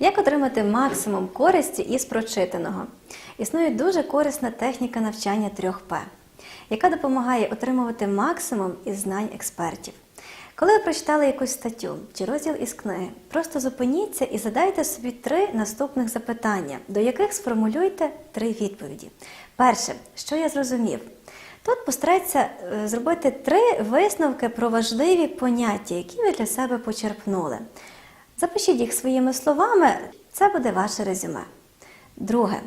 Як отримати максимум користі із прочитаного? Існує дуже корисна техніка навчання 3П, яка допомагає отримувати максимум із знань експертів. Коли ви прочитали якусь статтю чи розділ із книги, просто зупиніться і задайте собі три наступних запитання, до яких сформулюйте три відповіді. Перше, що я зрозумів? Тут постарайтеся е, зробити три висновки про важливі поняття, які ви для себе почерпнули. Запишіть їх своїми словами, це буде ваше резюме. Друге,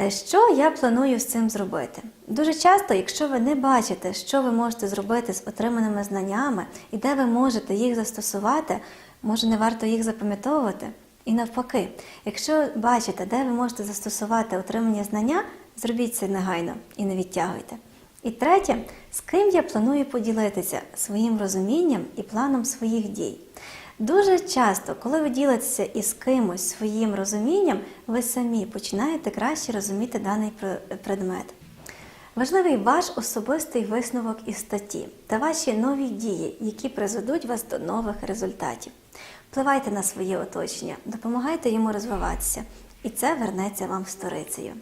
е, що я планую з цим зробити? Дуже часто, якщо ви не бачите, що ви можете зробити з отриманими знаннями і де ви можете їх застосувати, може не варто їх запам'ятовувати. І навпаки, якщо бачите, де ви можете застосувати отримані знання, зробіть це негайно і не відтягуйте. І третє, з ким я планую поділитися своїм розумінням і планом своїх дій. Дуже часто, коли ви ділитеся із кимось своїм розумінням, ви самі починаєте краще розуміти даний предмет. Важливий ваш особистий висновок із статті та ваші нові дії, які призведуть вас до нових результатів. Впливайте на своє оточення, допомагайте йому розвиватися, і це вернеться вам сторицею.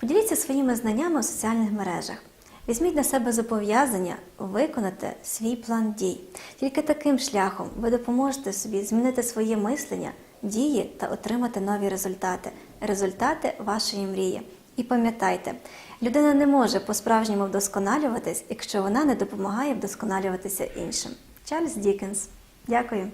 Поділіться своїми знаннями у соціальних мережах. Візьміть на себе зобов'язання виконати свій план дій. Тільки таким шляхом ви допоможете собі змінити своє мислення, дії та отримати нові результати результати вашої мрії. І пам'ятайте, людина не може по-справжньому вдосконалюватись, якщо вона не допомагає вдосконалюватися іншим. Чарльз Дікенс. Дякую.